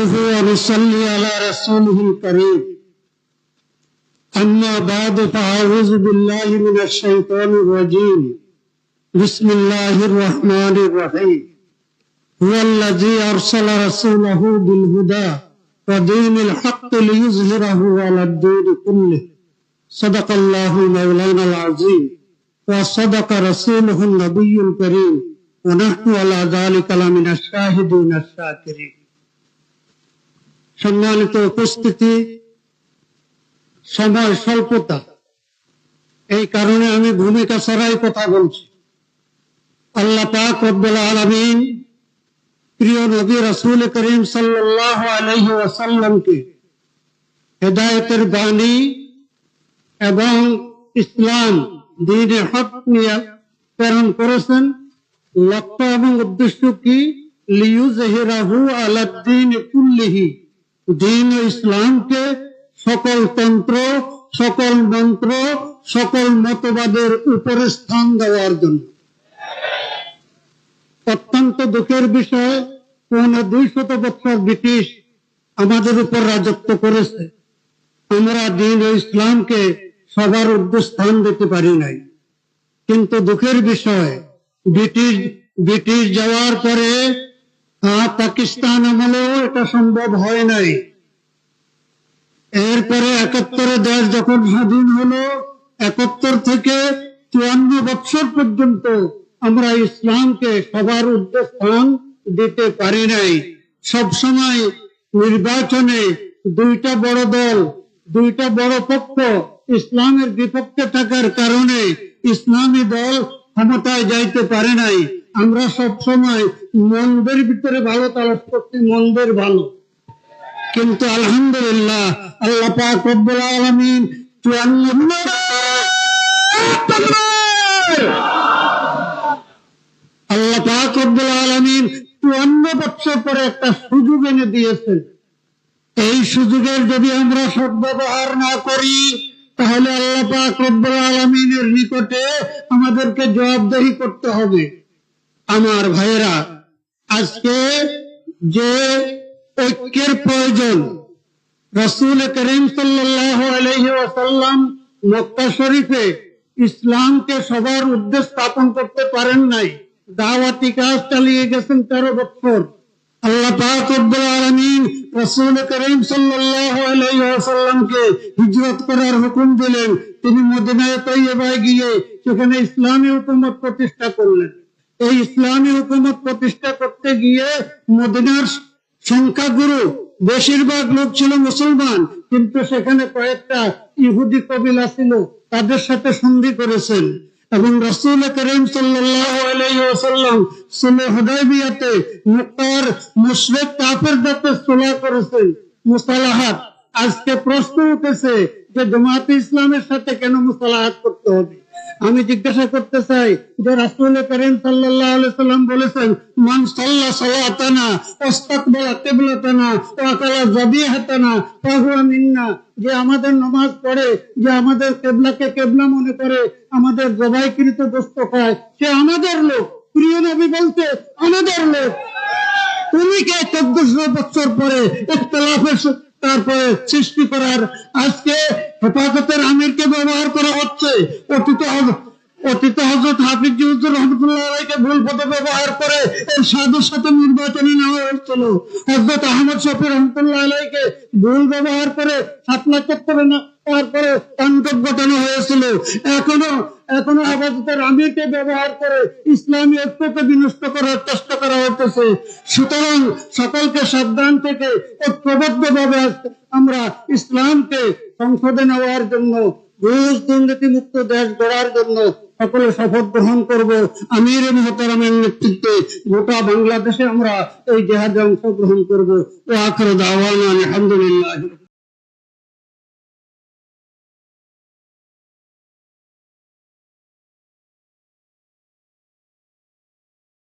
نحمده ونصلي على رسوله الكريم أما بعد فأعوذ بالله من الشيطان الرجيم بسم الله الرحمن الرحيم هو الذي أرسل رسوله بالهدى ودين الحق ليظهره على الدين كله صدق الله مولانا العظيم وصدق رسوله النبي الكريم ونحن على ذلك لمن الشاهدين الشاكرين সম্মানিত উপস্থিতি, সময় স্বল্পতা। এই কারণে আমি ভূমিকা ছাড়াই কথা বলছি। আল্লাহ পাক রব্বুল আলামিন প্রিয় নবী রাসূল করিম সাল্লাল্লাহু আলাইহি ওয়াসাল্লামকে হেদায়েতের বাণী এবং ইসলাম দ্বীনে হক নিয়ে প্রেরণ করেছেন। লক্ষ্য এবং উদ্দেশ্য কি? লিউজহিরাহু আলাদ্দিন কুল্লিহি। দিন ইসলামকে সকল তন্ত্র, সকল মন্ত্র, সকল মতবাদের উপরে স্থান দেওয়ার জন্য। অত্যন্ত দুঃখের বিষয়, পৌনে দুই শত বছর ব্রিটিশ আমাদের উপর রাজত্ব করেছে। আমরা দিন ও ইসলামকে সবার উদ্দেশ্য স্থান দিতে পারি নাই। কিন্তু দুঃখের বিষয়, ব্রিটিশ ব্রিটিশ যাওয়ার পরে পাকিস্তান আমলেও এটা সম্ভব হয় নাই। এরপরে একাত্তরে দেশ যখন স্বাধীন হলো, একাত্তর থেকে চুয়ান্ন বছর পর্যন্ত আমরা ইসলামকে সবার উদ্দেশ্য দিতে পারি নাই। সবসময় নির্বাচনে দুইটা বড় দল, দুইটা বড় পক্ষ ইসলামের বিপক্ষে থাকার কারণে ইসলামী দল ক্ষমতায় যাইতে পারে নাই। আমরা সব সময় মন্দের ভিতরে ভালো, তালাশ করছি, মন্দের ভালো। কিন্তু আলহামদুলিল্লাহ, আল্লাহ পাক রব্বুল আলামিন চুয়ান্ন আল্লাহ পাক রব্বুল আলামিন চুয়ান্ন বছর পরে একটা সুযোগ এনে দিয়েছেন। এই সুযোগের যদি আমরা সদ্ব্যবহার না করি, তাহলে আল্লাহ পাক রব্বুল আলামিনের নিকটে আমাদেরকে জবাবদেহি করতে হবে। আমার ভাইয়েরা, আজকে যে ঐক্যের প্রয়োজন, রসুল করিম ওয়াসাল্লাম মক্কা শরীফে ইসলামকে সবার উদ্দেশ্য স্থাপন করতে পারেন নাই, দাওয়াতি কাজ চালিয়ে গেছেন তেরো বছর আল্লাহ রব্বুল করিম ওয়াসাল্লামকে হিজরত করার হুকুম দিলেন। তিনি মদিনায় তৈয়বায় গিয়ে সেখানে ইসলামী হুকুমত প্রতিষ্ঠা করলেন। এই ইসলামী হুকুমত প্রতিষ্ঠা করতে গিয়ে মদিনার সংখ্যাগুরু বেশিরভাগ লোক ছিল মুসলমান, কিন্তু সেখানে কয়েকটা ইহুদি কবিলা ছিল, তাদের সাথে সন্ধি করেছেন। এবং রসুল করিম সাল্লাম মক্কার মুশরিক কাফের সুলা করেছেন। মুসালাহাত আজকে প্রশ্ন উঠেছে যে জামাতে ইসলামের সাথে কেন মুসালাহাত করতে হবে? আমি জিজ্ঞাসা করতে চাই, যে রাসূল করিম আলাইহি সাল্লাম বলেছেন, মান সাল্লা সালাতানা, ওয়াস্তাকবালা কিবলাতানা, ওয়া আকালা যাবিহাতানা, ফাহুয়া মিন্না। যে আমাদের নামাজ পড়ে, যে আমাদের কিবলাকে কিবলা মনে করে, আমাদের জবাইকৃত গোশত খায়, সে আমাদের লোক। প্রিয় নবী বলতে আমাদের লোক। তুমি কে চোদ্দশো বছর পরে তারপরে সৃষ্টি করার আজকে হেফাজতের আমিরকে ব্যবহার করা হচ্ছে। অতীত অতীত হজরত হাফিজ হুজুর রহমতুল্লাহকে ভুল পথে ব্যবহার করে এর সাধুর সাথে নির্বাচনে নেওয়া হয়েছিল। হজরত আহমদ শফি রহমতুল্লাহ আলাইকে ভুল ব্যবহার করে সাত লাখ না তারপরে তান্ত্রিক হয়েছিল। এখনও এখনও আপাততের আমিরকে ব্যবহার করে ইসলামী ঐক্যকে বিনষ্ট করার চেষ্টা করা হতেছে সুতরাং সকলকে সাবধান থেকে ঐক্যবদ্ধ ভাবে আমরা ইসলামকে সংসদে নেওয়ার জন্য, ঘুষ, দুর্নীতি মুক্ত দেশ গড়ার জন্য সকলে শপথ গ্রহণ করব। আমির মোহতারামের নেতৃত্বে গোটা বাংলাদেশে আমরা এই জেহাদে অংশগ্রহণ করব। আখর দাওয়ানা আলহামদুলিল্লাহ।